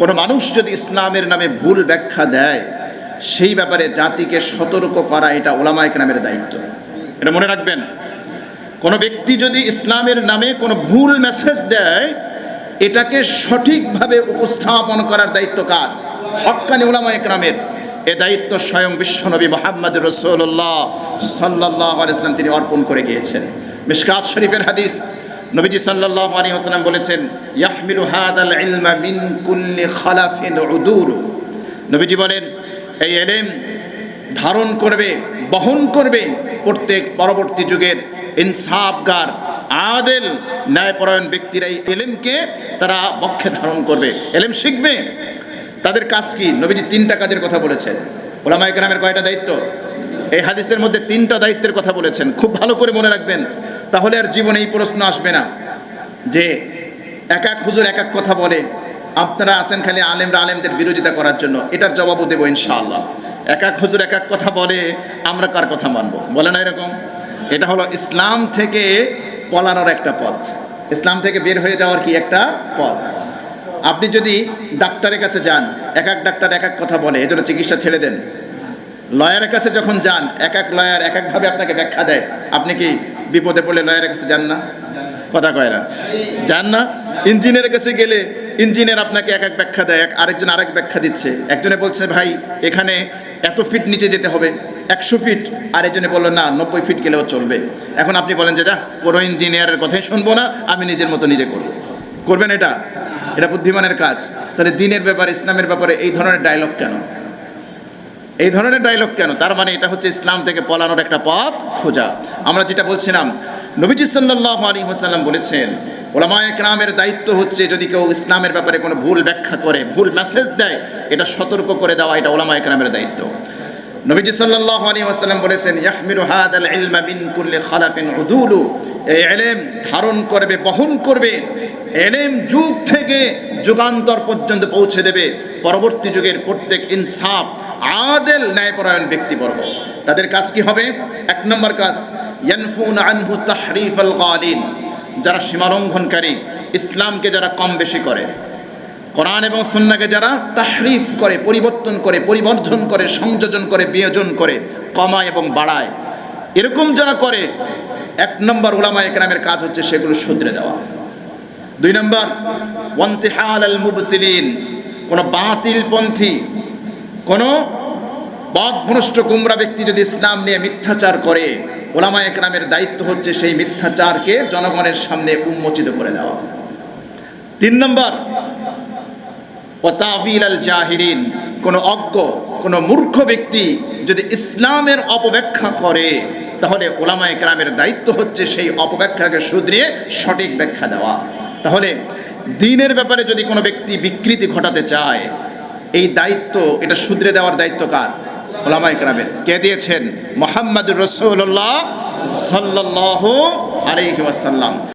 কোনো মানুষ যদি ইসলামের নামে ভুল ব্যাখ্যা দেয়, সেই ব্যাপারে জাতিকে সতর্ক করা এটা ওলামায়ক নামের দায়িত্ব। এটা মনে রাখবেন, কোনো ব্যক্তি যদি ইসলামের নামে কোনো ভুল মেসেজ দেয়, এটাকে সঠিকভাবে উপস্থাপন করার দায়িত্ব কার? হক্কানি ওলামা একরামের এ দায়িত্ব স্বয়ং বিশ্বনবী মোহাম্মদ রসুল্লাহ সাল্লাহ আলাইসলাম তিনি অর্পণ করে গিয়েছেন। মিশকাত শরীফের হাদিস নবীজি সাল্লাল্লাহু আলাইহি ওয়াসাল্লাম বলেছেন, ইয়াহমিলু হাদাল ইলমা মিন কুল্লি খালাফিন উদুল নবীজি বলেন, এই এলেম ধারণ করবে, বহন করবে প্রত্যেক পরবর্তী যুগের ইনসাফগার, আদেল, ন্যায়পরায়ণ ব্যক্তিরা এই এলেমকে তারা বক্ষে ধারণ করবে। এলেম শিখবে। তাদের কাজ কি? নবীজি তিনটা কাজের কথা বলেছেন। ওলামায় গ্রামের কয়টা দায়িত্ব? এই হাদিসের মধ্যে তিনটা দায়িত্বের কথা বলেছেন। খুব ভালো করে মনে রাখবেন, তাহলে আর জীবনে এই প্রশ্ন আসবে না যে এক এক হুজুর এক এক কথা বলে, আপনারা আসেন খালি আলেমরা আলেমদের বিরোধিতা করার জন্য, এটার জবাবও দেবো ইনশাআল্লাহ। এক এক হুজুর এক এক কথা বলে, আমরা কার কথা মানব? বলে না এরকম? এটা হলো ইসলাম থেকে পলানোর একটা পথ। ইসলাম থেকে বের হয়ে যাওয়ার কি একটা পথ? আপনি যদি ডাক্তারের কাছে যান, এক এক ডাক্তার এক এক কথা বলে, এজন্য চিকিৎসা ছেড়ে দেন লয়ারের কাছে যখন যান, এক এক লয়ার এক একভাবে আপনাকে ব্যাখ্যা দেয়, আপনি কি বিপদে পড়লে লয়ারের কাছে যান না? কথা কয় না। যান না? ইঞ্জিনিয়ারের কাছে গেলে ইঞ্জিনিয়ার আপনাকে এক এক ব্যাখ্যা দেয়, এক আরেকজন আরেক ব্যাখ্যা দিচ্ছে। একজনে বলছে, ভাই, এখানে এত ফিট নিচে যেতে হবে, একশো ফিট। আরেকজনে বলল, না, নব্বই ফিট গেলেও চলবে। এখন আপনি বলেন যে, যা, কোনো ইঞ্জিনিয়ারের কথাই শুনব না, আমি নিজের মতো নিজে করব। করবেন এটা? এটা বুদ্ধিমানের কাজ। তাহলে দিনের ব্যাপারে, ইসলামের ব্যাপারে এই ধরনের ডায়লগ কেন? এই ধরনের ডায়লগ কেন? তার মানে এটা হচ্ছে ইসলাম থেকে পলানোর একটা পথ খোঁজা। আমরা যেটা বলছিলাম, নবীজি সাল্লাহ আলী হাসাল্লাম বলেছেন ওলামায় ক্রামের দায়িত্ব হচ্ছে যদি কেউ ইসলামের ব্যাপারে কোনো ভুল ব্যাখ্যা করে, ভুল মেসেজ দেয়, এটা সতর্ক করে দেওয়া, এটা ওলামায় ক্রামের দায়িত্ব। নবীজি সাল্লাহ আলী ওয়াসাল্লাম বলেছেন, ইয়াহমিলু হাদ আল ইলমা মিন কুল্লি খালাফিন উদুলু। এই এলেম ধারণ করবে, বহন করবে, এলেম যুগ থেকে যুগান্তর পর্যন্ত পৌঁছে দেবে। পরবর্তী যুগের প্রত্যেক ইনসাফ আদেল ন্যায়পরায়ণ ব্যক্তিবর্গ। তাদের কাজ কি হবে? এক নম্বর কাজ আনহু তাহরিফ আল যারা সীমালঙ্ঘনকারী, ইসলামকে যারা কম বেশি করে, কোরআন এবং সন্নাকে যারা তাহরিফ করে, পরিবর্তন করে, পরিবর্ধন করে, সংযোজন করে, বিয়োজন করে, কমায় এবং বাড়ায়, এরকম যারা করে, এক নম্বর ওলামা একরামের কাজ হচ্ছে সেগুলো শুধরে দেওয়া। দুই নম্বর ওয়ান্তিহাল আল মুবতিলিন। কোনো বাতিলপন্থী কোনো বদভ্রষ্ট গুমরা ব্যক্তি যদি ইসলাম নিয়ে মিথ্যাচার করে, ওলামা একরামের দায়িত্ব হচ্ছে সেই মিথ্যাচারকে জনগণের সামনে উন্মোচিত করে দেওয়া। তিন নম্বর ও তাবিল আল জাহিরিন কোনো অজ্ঞ, কোনো মূর্খ ব্যক্তি যদি ইসলামের অপব্যাখ্যা করে, তাহলে ওলামা একরামের দায়িত্ব হচ্ছে সেই অপব্যাখ্যাকে শুধরিয়ে সঠিক ব্যাখ্যা দেওয়া। তাহলে দিনের ব্যাপারে যদি কোনো ব্যক্তি বিকৃতি ঘটাতে চায় এই দায়িত্ব, এটা শুধরে দেওয়ার দায়িত্ব কার? ওলামা ইকরামের কে দিয়েছেন? মোহাম্মদ রসুল্লাহ সাল্লাহ আলহি